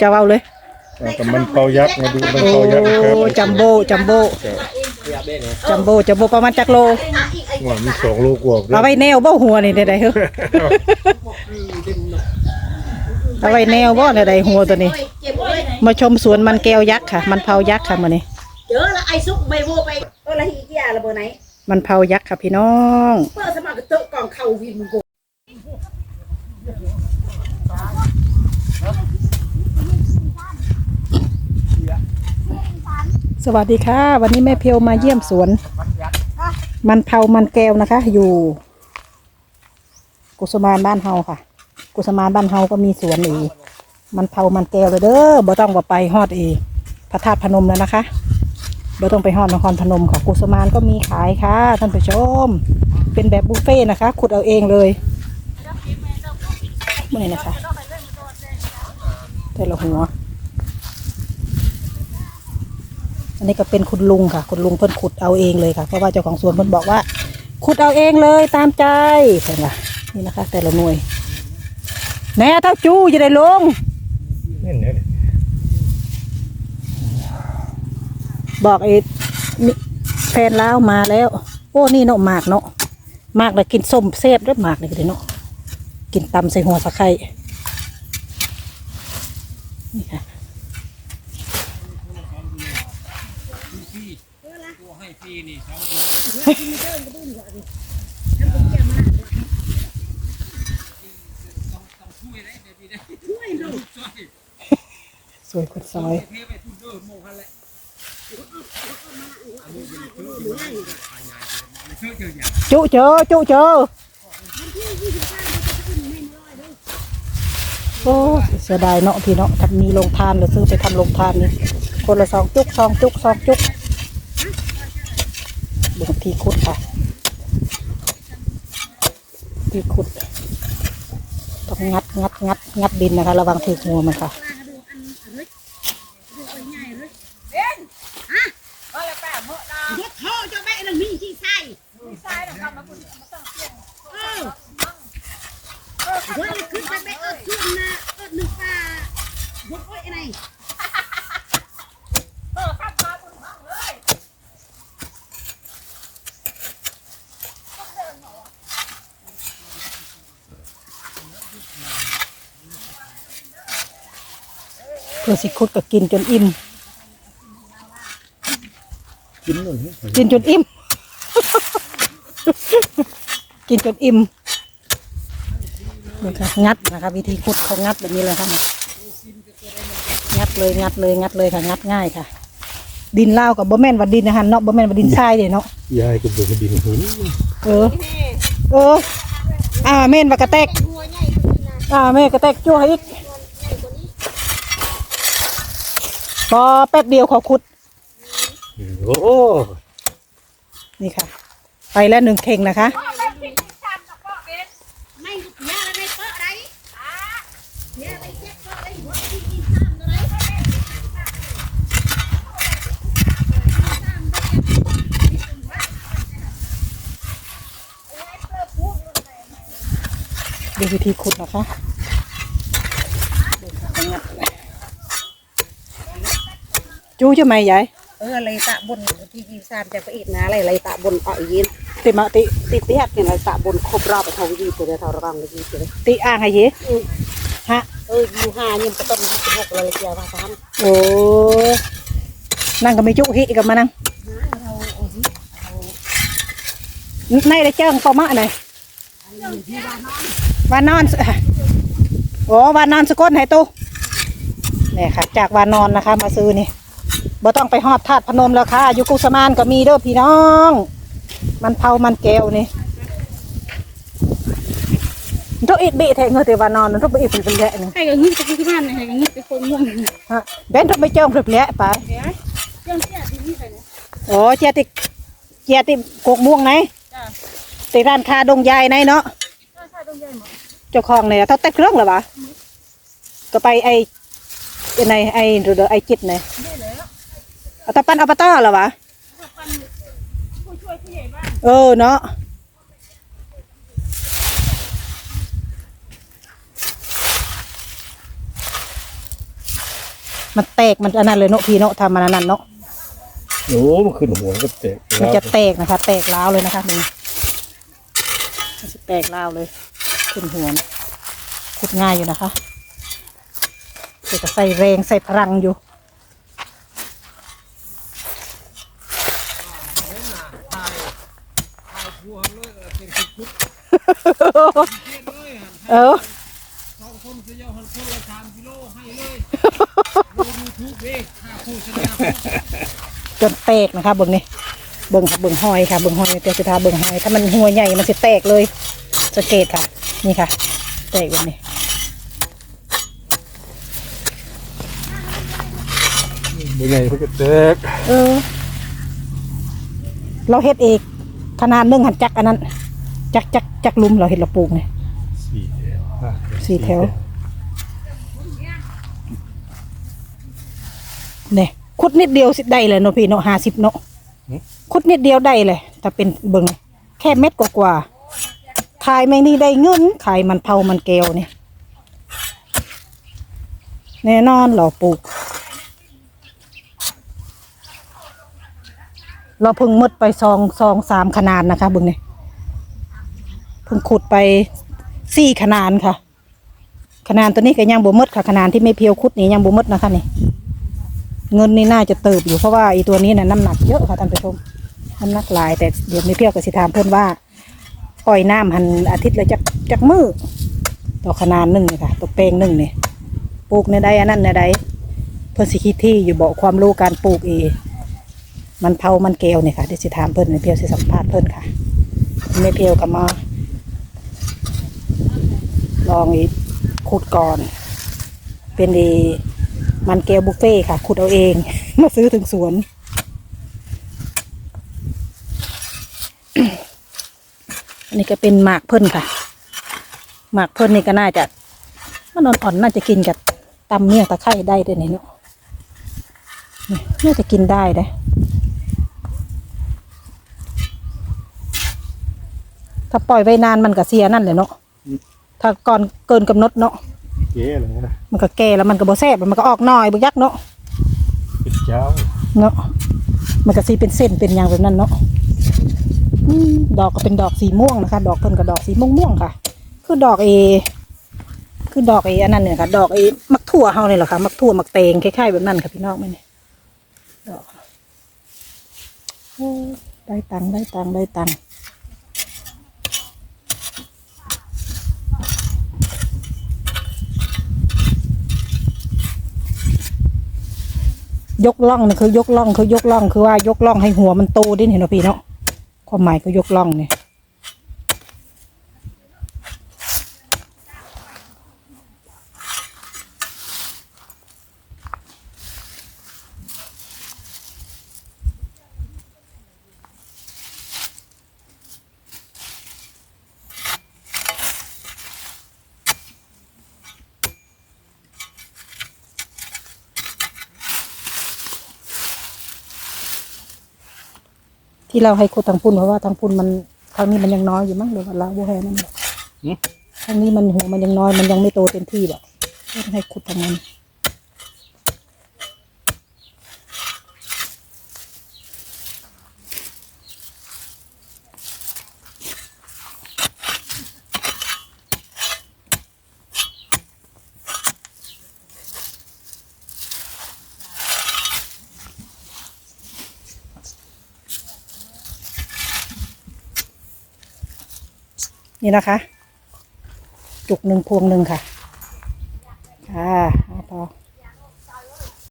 จะเอาเลยเอากับมันเปายักษ์มาดูมันโอ้เปายักษ์ครับจัมโบ้จัมโบ้จัมโบ้จัมโบ้ประมาณจักโลว่ามีสองลูกกว่าด้วเอายไว้แนวบ่หัวนี่ได้ๆเฮ้อเอาไว้แนวบ่ได้ๆหัวตัวนี้เก็บไว้มาชมสวนมันแก้วยักษ์ค่ะ มันเผายักษ์ค่ะมื้อนี้ เจอละไอ้ซุกใบโบไปเออละฮีเกียละเบอร์ไหนมันเผายักษ์ค่ะพี่น้อง เปิดสมัครเตอะกล่องเข่าวินมึงโก สวัสดีค่ะ วันนี้แม่เพียวมาเยี่ยมสวน มันเผามันแก้วนะคะ อยู่ กุสมานบ้านเฮาค่ะ กุสมานบ้านเฮาก็มีสวนอีกมันเผามันแก้วเลยเด้อบ่ต้องว่าไปฮอดอีพระธาตุพนมแล้วนะคะบ่ต้องไปฮอดนครพนมค่ะกุสมานก็มีขายค่ะท่านผู้ชม เป็นแบบบุฟเฟ่ต์นะคะ ขุดเอาเองเลยนี่นะคะแต่ละหัว อั นนี้ก็เป็นคุณลุงค่ะ คุณลุงเพิ่นขุดเอาเองเลยค่ะ เพราะว่าเจ้าของสวนเพิ่นบอกว่า ขุดเอาเองเลยตามใจเห็นไหมนี่นะคะ แต่ละหน่วยแหน่เท่าจูจะได้ลงนี่เนี่ยบอกไอ้นี่แฟนล้าวมาแล้ว โอ้นี่เนาะหมากเนาะหมากเลยกินส้มเซฟด้วยหมากเลยก็ได้เนาะกินตำใส่หัวสะไคร้ สวยคนซอยจุเจอจุเจอโอ้เสียดายเนาะพี่เนาะถ้ามีโรงทานหรือซื้อไปทำโรงทานนี่คนละสองจุกสองจุกสองจุกบางทีขุดค่ะที่ขุด ต้องงัดงัดงัดงัดดินนะคะ ระวังถือหัวมันค่ะ ยกท่อจะแม่ละมีที่ใส่ที่ใส่นะครัมาคุณมาตั้งเตียงเออเออเฮ้ยขึ้นไปแม่เออขึ้นนะเออหนึ่งปลายกไว้ไง เพื่อสิคุดก็กินจนอิ่ม กินหน่อยกินจนอิ่ม กินจนอิ่มนี่ค่ะงัดนะคะวิธีขุดเขางัดแบบนี้เลยค่ะนี่งัดเลยงัดเลยงัดเลยค่ะงัดง่ายค่ะ ดินเล่าวกับบ่แม่นว่าดินนะฮะเนาะบ่แม่นว่าดินทรายเด้เนาะยายก็เบื่อดินหืนเออเอออ่าแม่นว่ากระแตกอ่าแม่กระแตกจั่วให้อีก พอแป๊บเดียวเขาขุด โอ้นี่ค่ะ ไปแล้วหนึ่งเข่งนะคะไม่แม่อะไรเปิดอะไรแม่อะไรเจ็บเปิดอะไรหัวที่กินซ้ำอะไรดูวิธีขุดนะคะ จูใช่ไหมยายเอออะไรตะบนที่กินซ้ำจะไปอีกนะอะไรอะไรตะบนอ่อยยินติมาติติดเตี้ยเนี่ยอะไรตะบนครบรอบไปทองยีตัวเดียวทองระวังเลยยีตัวเดียวติอ่างให้เยฮะเอออยู่ห้านี่มันก็ต้องยี่สิบหกเลยเจ้าว่าทำโอ้นั่งก็ไม่จุฮิกับมานั่งในได้เจ้งปอมะหน่อยวานอนโอ้วานอนสกลให้ตู้เนี่ยค่ะ จากวานอนนะคะ มาซื้อนี่ บ่ต้องไปฮอดธาตุพนมแล้วค่ะอยู่กุสมานก็มีเด้อพี่น้อง มันเผามันแก้วนี่ทุกอิดบีแทงเงยแต่วานอนทุกอิดเป็นเป็นแหละนี่ให้ก็งึดไปที่บ้านให้ก็งึดไปคนม่วงฮะเบนทุกไปเจ้าเปลี่ยไปเรื่องเตี้ยที่นี่ใส่เนี่ยโอ้เจียติเจียติกกม่วงไหนจ้าติร้านค้าดงยายไหนเนาะใช่ตรงใหญ่หมดเจ้าของเนี่ยเขาแต่เครื่องเหรอวะก็ไปไอ้ไอ้ไหนไอ้เรือไอ้จิตไหน เอาตะปันเอาปะต้อเหรอวะผู้ช่วยผู้ใหญ่บ้านเออเนาะมันแตกมันอันนั้นเลยเนาะพี่เนาะทำมันอันนั้นเนาะโอ้มันขึ้นหัวก็แตกมันจะแตกนะคะ แตกล้าวเลยนะคะนี่มันจะแตกล้าวเลย ขึ้นหัวนะขุดง่ายอยู่นะคะแต่ก็ใส่แรงใส่พลังอยู่ เออสองคนจะยาวหันคู่ละสามกิโลให้เลยดูยูทูบเองค่าโฆษณาจนแตกนะคะเบิ่งนี่เบิ่งค่ะเบิ่งหอยค่ะเบิ่งหอยเตียวสิทาเบิ่งหอยถ้ามันหัวใหญ่มันจะแตกเลยสังเกตค่ะ นี่ค่ะ แตกแบบนี้เป็นไงมันก็แตกเออ เราเฮ็ดเองขนาดหนึ่งหันจักอันนั้น จักจักจักลุมเราเฮ็ดเราปลูกเนี่ยสี่แถวห้าสี่แถวเนี่ยขุดนิดเดียวสิได้เลยเนาะพี่เนาะห้าสิบเนาะขุดนิดเดียวได้เลยแต่เป็นเบิ่งแค่เม็ดกว่าๆขายไม่นี่ได้เงินขายมันเผามันแก้วเนี่ยแน่นอนเราปลูก เราเพิ่งหมดไปซองซองสามขนาดนะคะเบิ่งเนี่ย เพิ่งขุดไปสี่ขนาดค่ะ ขนาดตัวนี้ก็ยังบ่หมดค่ะ ขนาดที่ไม่เพียวขุดนี่ยังบ่หมดนะคะนี่เงินนี่น่าจะเติบอยู่เพราะว่าไอตัวนี้น่ะน้ำหนักเยอะค่ะท่านผู้ชมน้ำหนักหลาย แต่เดี๋ยวไม่เพียวกับสิถามเพื่อนว่าปล่อยน้ำหันอาทิตย์ละจักจักมือต่อขนาดหนึ่งนี่ค่ะตัวแปลงหนึ่งเนี่ยปลูกในใดอันนั้นในใดเพื่อนสิคิดที่อยู่บอกความรู้การปลูกเองมันเผามันเกลียวนี่ยค่ะเดี๋ยวสิถามเพื่อนไม่เพียวสิสัมภาษณ์เพื่อนค่ะไม่เพียวกับมา ลองอีขุดก่อน เป็นเอมันแก้วบุฟเฟ่ค่ะ ขุดเอาเอง มาซื้อถึงสวน อันนี้ก็เป็นหมากเพิ่นค่ะ หมากเพิ่นนี่ก็น่าจะมันอ่อนๆน่าจะกินกับตำเมี่ยงตะไคร้ได้ด้วยนี่เนาะนี่าจะกินได้เด้ถ้าปล่อยไว้นานมันก็เสียนั่นเลยเนาะ ถ้าก่อนเกินกำหนดเนาะเจ๊อะไรนะมันก็แก่แล้วมันก็บ่แซ่บมันก็ออกหน่อยบ่ยักเนาะปิดเจ้าเนาะมันก็สีเป็นเส้นเป็นอย่างแบบนั้นเนาะอืมดอกก็เป็นดอกสีม่วงนะคะ ดอกเพิ่นก็ดอกสีม่วงม่วงๆค่ะ คือดอกเอ คือดอกเออันนั้นเนี่ยค่ะ ดอกเอมักถั่วเฮาเนี่ยแหละค่ะมักถั่วมักเตงคล้ายๆแบบนั้นค่ะพี่น้องไม่เนี่ยดอกโอ้ได้ตังค์ได้ตังค์ได้ตังค์ ยกล่องนี่คือยกล่องคือยกล่องคือว่ายกล่องให้หัวมันโตดิเห็นเนาะพี่เนาะความหมายคือยกล่องเนี่ย ที่เราให้ขุดทางพุ่นเพราะว่าทางพุ่นมันทางนี้มันยังน้อยอยู่มั้งหรือว่าเราโบแฮนั่นแหละทางนี้มันหัวมันยังน้อยมันยังไม่โตเต็มที่แบบต้องให้ขุดทางนั้น นี่นะคะ จุกหนึ่งพวงหนึ่งค่ะ ค่ะเอา